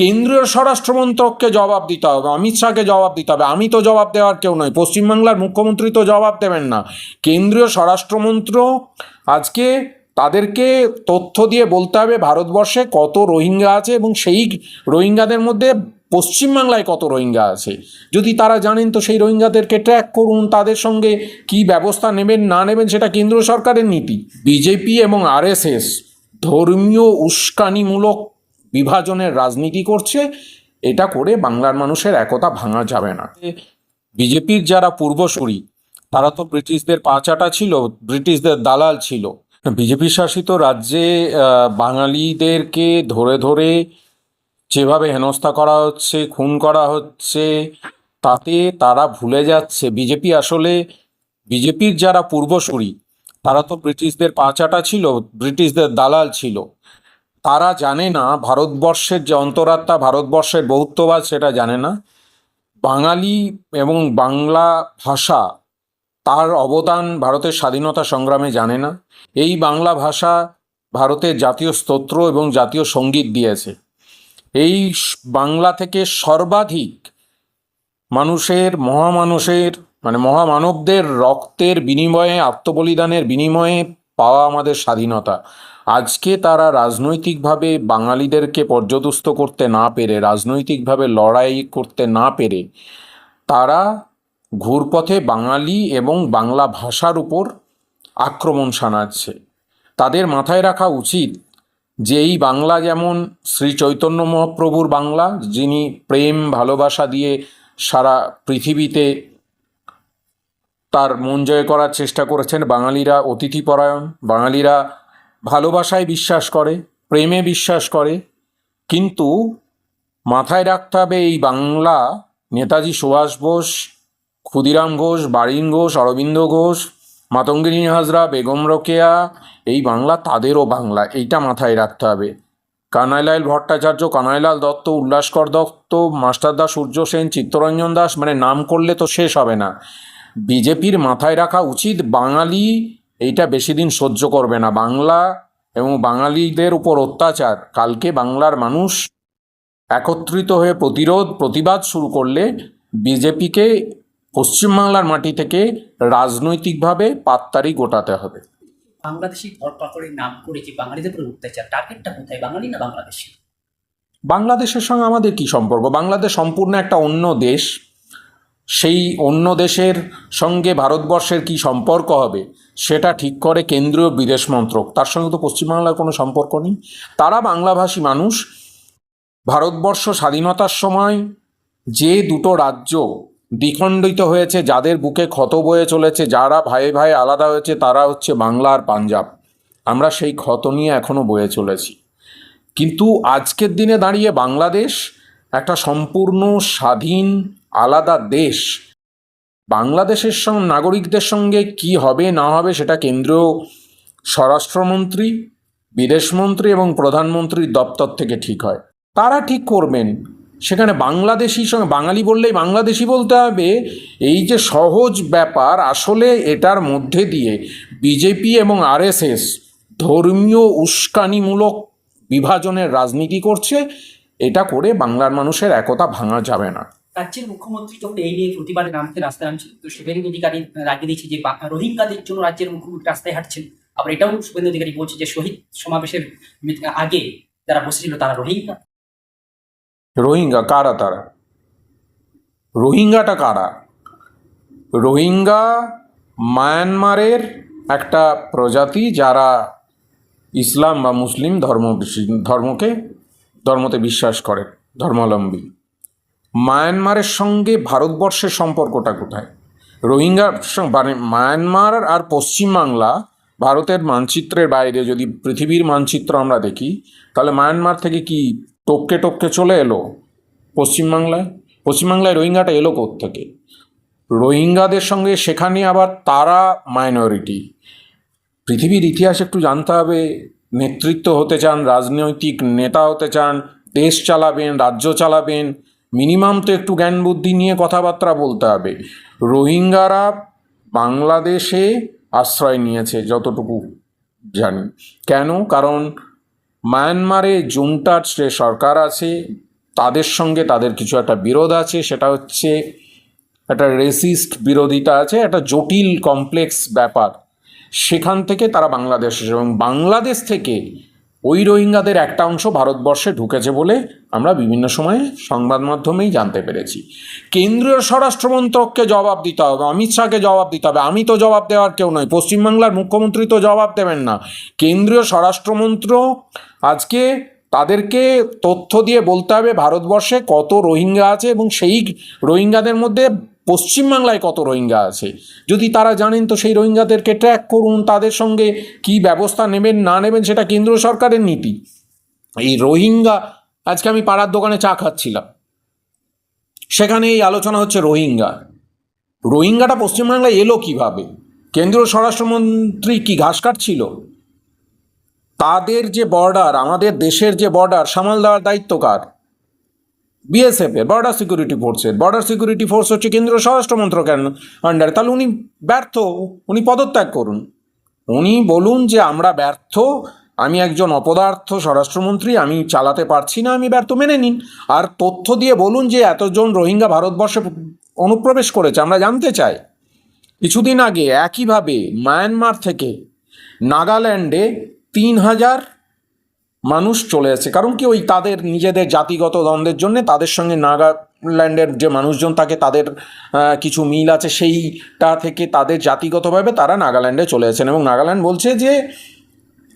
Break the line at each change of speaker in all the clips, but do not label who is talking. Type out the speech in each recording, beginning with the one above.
কেন্দ্রীয় স্বরাষ্ট্রমন্ত্রককে জবাব দিতে হবে, অমিত শাহকে জবাব দিতে হবে। আমি তো জবাব দেওয়ার কেউ নয় পশ্চিমবাংলার মুখ্যমন্ত্রী তো জবাব দেবেন না। কেন্দ্রীয় স্বরাষ্ট্রমন্ত্র আজকে তাদেরকে তথ্য দিয়ে বলতে হবে ভারতবর্ষে কত রোহিঙ্গা আছে এবং সেই রোহিঙ্গাদের মধ্যে পশ্চিমবাংলায় কত রোহিঙ্গা আছে। যদি তারা জানেন তো সেই রোহিঙ্গাদেরকে ট্র্যাক করুন, তাদের সঙ্গে কি ব্যবস্থা নেবেন, না নেবেন, সেটা কেন্দ্র সরকারের নীতি। বিজেপি এবং আরএসএস ধর্মীয় উস্কানিমূলক বিভাজনের রাজনীতি করছে, এটা করে বাংলার মানুষের একতা ভাঙা যাবে না। বিজেপির যারা পূর্বসূরি, তারা তো ব্রিটিশদের পাচাটা ছিল, ব্রিটিশদের দালাল ছিল। বিজেপি শাসিত রাজ্যে বাঙালিদেরকে ধরে ধরে যেভাবে হেনস্থা করা হচ্ছে, খুন করা হচ্ছে, তাতে তারা ভুলে যাচ্ছে। বিজেপি আসলে, বিজেপির যারা পূর্বসূরি, তারা তো ব্রিটিশদের পাচাটা ছিল, ব্রিটিশদের দালাল ছিল। তারা জানে না, ভারতবর্ষের যে অন্তরাত্মা, ভারতবর্ষের বহুত্ববাদ সেটা জানে না। বাঙালি এবং বাংলা ভাষা তার অবদান ভারতের স্বাধীনতা সংগ্রামে জানে না। এই বাংলা ভাষা ভারতের জাতীয় স্তোত্র এবং জাতীয় সংগীত দিয়েছে। এই বাংলা থেকে সর্বাধিক মানুষের, মহামানুষের মানে মহামানবদের রক্তের বিনিময়ে, আত্মবলিদানের বিনিময়ে পাওয়া আমাদের স্বাধীনতা। আজকে তারা রাজনৈতিকভাবে বাঙালিদেরকে পর্যদস্ত করতে না পেরে, রাজনৈতিকভাবে লড়াই করতে না পেরে, তারা ঘুরপথে বাঙালি এবং বাংলা ভাষার উপর আক্রমণ শানাচ্ছে। তাদের মাথায় রাখা উচিত যে এই বাংলা যেমন শ্রী চৈতন্য মহাপ্রভুর বাংলা, যিনি প্রেম, ভালোবাসা দিয়ে সারা পৃথিবীতে তার মন জয় করার চেষ্টা করেছেন বাঙালিরা অতিথিপরায়ণ, বাঙালিরা ভালোবাসায় বিশ্বাস করে, প্রেমে বিশ্বাস করে। কিন্তু মাথায় রাখতে হবে এই বাংলা নেতাজি সুভাষ বোস, ক্ষুদিরাম ঘোষ, বারিন ঘোষ, অরবিন্দ ঘোষ, মাতঙ্গিনী হাজরা, বেগম রোকেয়া, এই বাংলা তাদেরও বাংলা, এইটা মাথায় রাখতে হবে। কানাইলাল ভট্টাচার্য, কানাইলাল দত্ত, উল্লাসকর দত্ত, মাস্টারদা সূর্য সেন, চিত্তরঞ্জন দাস মানে নাম করলে তো শেষ হবে না। বিজেপির মাথায় রাখা উচিত বাঙালি এইটা বেশি দিন সহ্য করবে না। বাংলা এবং বাঙালিদের উপর অত্যাচার। কালকে বাংলার মানুষ একত্রিত হয়ে প্রতিরোধ প্রতিবাদ শুরু করলে বিজেপিকে পশ্চিমবাংলার মাটি থেকে রাজনৈতিকভাবে পাত্তারি গোটাতে হবে।
বাংলাদেশি ধরপাকড়ের নাম করে যে বাঙালিদের উপরে অত্যাচার টার্গেটটা কোথায়? বাঙালি না বাংলাদেশি?
বাংলাদেশের সঙ্গে আমাদের কি সম্পর্ক? বাংলাদেশ সম্পূর্ণ একটা অন্য দেশ। সেই অন্য দেশের সঙ্গে ভারতবর্ষের কি সম্পর্ক হবে, সেটা ঠিক করে কেন্দ্রীয় বিদেশ মন্ত্রক। তার সঙ্গে তো পশ্চিমবাংলার কোনো সম্পর্ক নেই। তারা বাংলাভাষী মানুষ। ভারতবর্ষ স্বাধীনতার সময় যে দুটো রাজ্য দ্বিখণ্ডিত হয়েছে, যাদের বুকে ক্ষত বয়ে চলেছে, যারা ভাইয়ে ভাইয়ে আলাদা হয়েছে, তারা হচ্ছে বাংলা আর পাঞ্জাব। আমরা সেই ক্ষত নিয়ে এখনও বয়ে চলেছি। কিন্তু আজকের দিনে দাঁড়িয়ে বাংলাদেশ একটা সম্পূর্ণ স্বাধীন আলাদা দেশ। বাংলাদেশের সঙ্গে নাগরিকদের সঙ্গে কি হবে, না হবে, সেটা কেন্দ্রীয় স্বরাষ্ট্রমন্ত্রী, বিদেশমন্ত্রী এবং প্রধানমন্ত্রীর দপ্তর থেকে ঠিক হয়। তারা ঠিক করবেন। সেখানে বাংলাদেশি সঙ্গে, বাঙালি বললেই বাংলাদেশি বলতে হবে, এই যে সহজ ব্যাপার, আসলে এটার মধ্যে দিয়ে বিজেপি এবং আরএসএস ধর্মীয় উস্কানিমূলক বিভাজনের রাজনীতি করছে, এটা করে বাংলার মানুষের একতা ভাঙা যাবে না।
রাজ্যের মুখ্যমন্ত্রী যখন এই নিয়ে প্রতিবাদে নামতে রাস্তায় নামছিল, তো শুভেন্দু অধিকারী রাজ্যে দিয়েছে যে রোহিঙ্গাদের জন্য রাজ্যের মুখ্যমন্ত্রী রাস্তায় হাঁটছেন। আবার এটাও শুভেন্দু অধিকারী বলছে যে শহীদ সমাবেশের আগে যারা বসেছিল তারা রোহিঙ্গা।
রোহিঙ্গা, কারা তারা? রোহিঙ্গাটা কারা? রোহিঙ্গা মায়ানমারের একটা প্রজাতি যারা ইসলাম বা মুসলিম ধর্ম, ধর্মকে, ধর্মতে বিশ্বাস করে, ধর্মাবলম্বী। মায়ানমারের সঙ্গে ভারতবর্ষের সম্পর্কটা কোথায়? রোহিঙ্গার মানে মায়ানমার আর পশ্চিমবাংলা ভারতের মানচিত্রের বাইরে যদি পৃথিবীর মানচিত্র আমরা দেখি, তাহলে মায়ানমার থেকে কি টপকে টপকে চলে এলো পশ্চিমবাংলায় পশ্চিমবাংলায় রোহিঙ্গাটা এলো থেকে রোহিঙ্গাদের সঙ্গে সেখানে আবার তারা মাইনরিটি পৃথিবীর ইতিহাস একটু জানতে হবে, নেতৃত্ব হতে চান, রাজনৈতিক নেতা হতে চান, দেশ চালাবেন, রাজ্য চালাবেন মিনিমাম তো একটু জ্ঞান বুদ্ধি নিয়ে কথাবার্তা বলতে হবে। রোহিঙ্গারা বাংলাদেশে আশ্রয় নিয়েছে, যতটুকু জানি। কেন? কারণ মায়ানমারে জুনটার যে সরকার আছে, তাদের সঙ্গে তাদের কিছু একটা বিরোধ আছে, সেটা হচ্ছে একটা রেসিস্ট বিরোধিতা আছে, একটা জটিল কমপ্লেক্স ব্যাপার। সেখান থেকে তারা বাংলাদেশ এবং বাংলাদেশ থেকে ওই রোহিঙ্গাদের একটা অংশ ভারতবর্ষে ঢুকেছে বলে আমরা বিভিন্ন সময়ে সংবাদ মাধ্যমেই জানতে পেরেছি। কেন্দ্রীয় স্বরাষ্ট্রমন্ত্রককে জবাব দিতে হবে, অমিত শাহকে জবাব দিতে হবে। আমি তো জবাব দেওয়ার কেউ নয় পশ্চিমবাংলার মুখ্যমন্ত্রী তো জবাব দেবেন না। কেন্দ্রীয় স্বরাষ্ট্রমন্ত্র আজকে তাদেরকে তথ্য দিয়ে বলতে হবে ভারতবর্ষে কত রোহিঙ্গা আছে এবং সেই রোহিঙ্গাদের মধ্যে পশ্চিমবাংলায় কত রোহিঙ্গা আছে? যদি তারা জানেন তো সেই রোহিঙ্গাদেরকে ট্র্যাক করুন, তাদের সঙ্গে কি ব্যবস্থা নেবেন, না নেবেন, সেটা কেন্দ্র সরকারের নীতি। এই রোহিঙ্গা, আজকে আমি পাড়ার দোকানে চা খাচ্ছিলাম। সেখানে এই আলোচনা হচ্ছে রোহিঙ্গা। রোহিঙ্গাটা পশ্চিমবাংলায় এলো কীভাবে? কেন্দ্রীয় স্বরাষ্ট্রমন্ত্রী কি ঘাস কাটছিল? তাদের যে বর্ডার আমাদের দেশের যে বর্ডার সামাল দেওয়ার দায়িত্ব কার? বিএসএফ এর বর্ডার সিকিউরিটি ফোর্সের বর্ডার সিকিউরিটি ফোর্স হচ্ছে কেন্দ্রীয় স্বরাষ্ট্র মন্ত্রকের আন্ডারে তাহলে উনি ব্যর্থ, উনি পদত্যাগ করুন। উনি বলুন যে আমরা ব্যর্থ, আমি একজন অপদার্থ স্বরাষ্ট্রমন্ত্রী, আমি চালাতে পারছি না, আমি ব্যর্থ, মেনে নিন। আর তথ্য দিয়ে বলুন যে এতজন রোহিঙ্গা ভারতবর্ষে অনুপ্রবেশ করেছে, আমরা জানতে চাই। কিছুদিন আগে একইভাবে মায়ানমার থেকে নাগাল্যান্ডে তিন হাজার মানুষ চলে আসছে কারণ কি ওই তাদের নিজেদের জাতিগত দ্বন্দ্বের জন্য তাদের সঙ্গে নাগাল্যান্ডের যে মানুষজন থাকে, তাদের কিছু মিল আছে, সেইটা থেকে তাদের জাতিগতভাবে তারা নাগাল্যান্ডে চলে আসেন এবং নাগাল্যান্ড বলছে যে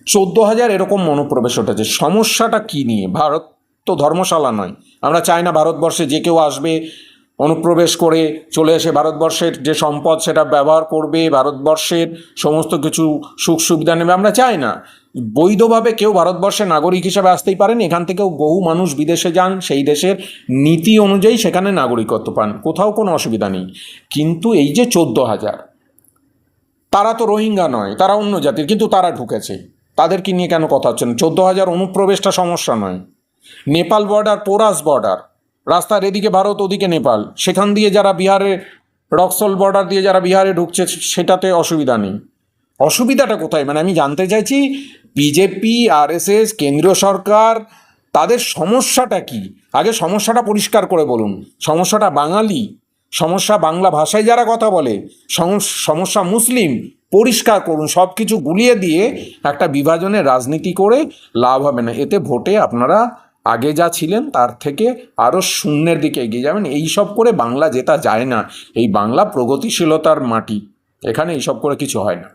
চোদ্দ হাজার এরকম মনোপ্রবেশ ঘটেছে সমস্যাটা কী নিয়ে? ভারত তো ধর্মশালা নয়। আমরা চাই না ভারতবর্ষে যে কেউ আসবে, অনুপ্রবেশ করে চলে এসে ভারতবর্ষের যে সম্পদ সেটা ব্যবহার করবে, ভারতবর্ষের সমস্ত কিছু সুখ সুবিধা নেবে। আমরা চাই না বৈধভাবে কেউ ভারতবর্ষের নাগরিক হিসেবে আসতেই পারেন। এখান থেকেও বহু মানুষ বিদেশে যান, সেই দেশের নীতি অনুযায়ী সেখানে নাগরিকত্ব পান। কোথাও কোনো অসুবিধা নেই। কিন্তু এই যে চোদ্দ হাজার, তারা তো রোহিঙ্গা নয়, তারা অন্য জাতির, কিন্তু তারা ঢুকেছে। তাদেরকে নিয়ে কেন কথা হচ্ছে না? চোদ্দ হাজার অনুপ্রবেশটা সমস্যা নয়। নেপাল বর্ডার, পোরাস বর্ডার, রাস্তার এদিকে ভারত, ওদিকে নেপাল, সেখান দিয়ে যারা বিহারে রক্সল বর্ডার দিয়ে যারা বিহারে ঢুকছে, সেটাতে অসুবিধা নেই। অসুবিধাটা কোথায়? মানে আমি জানতে চাইছি, বিজেপি, আরএসএস, কেন্দ্রীয় সরকার, তাদের সমস্যাটা কি? আগে সমস্যাটা পরিষ্কার করে বলুন। সমস্যাটা বাঙালি, সমস্যা বাংলা ভাষায় যারা কথা বলে সমস- সমস্যা মুসলিম, পরিষ্কার করুন। সব কিছু গুলিয়ে দিয়ে একটা বিভাজনের রাজনীতি করে লাভ হবে না। এতে ভোটে আপনারা আগে যা ছিলেন, তার থেকে আরও শূন্যের দিকে এগিয়ে যাবেন। এই সব করে বাংলা জেতা যায় না। এই বাংলা প্রগতিশীলতার মাটি। এখানে এইসব করে কিছু হয় না।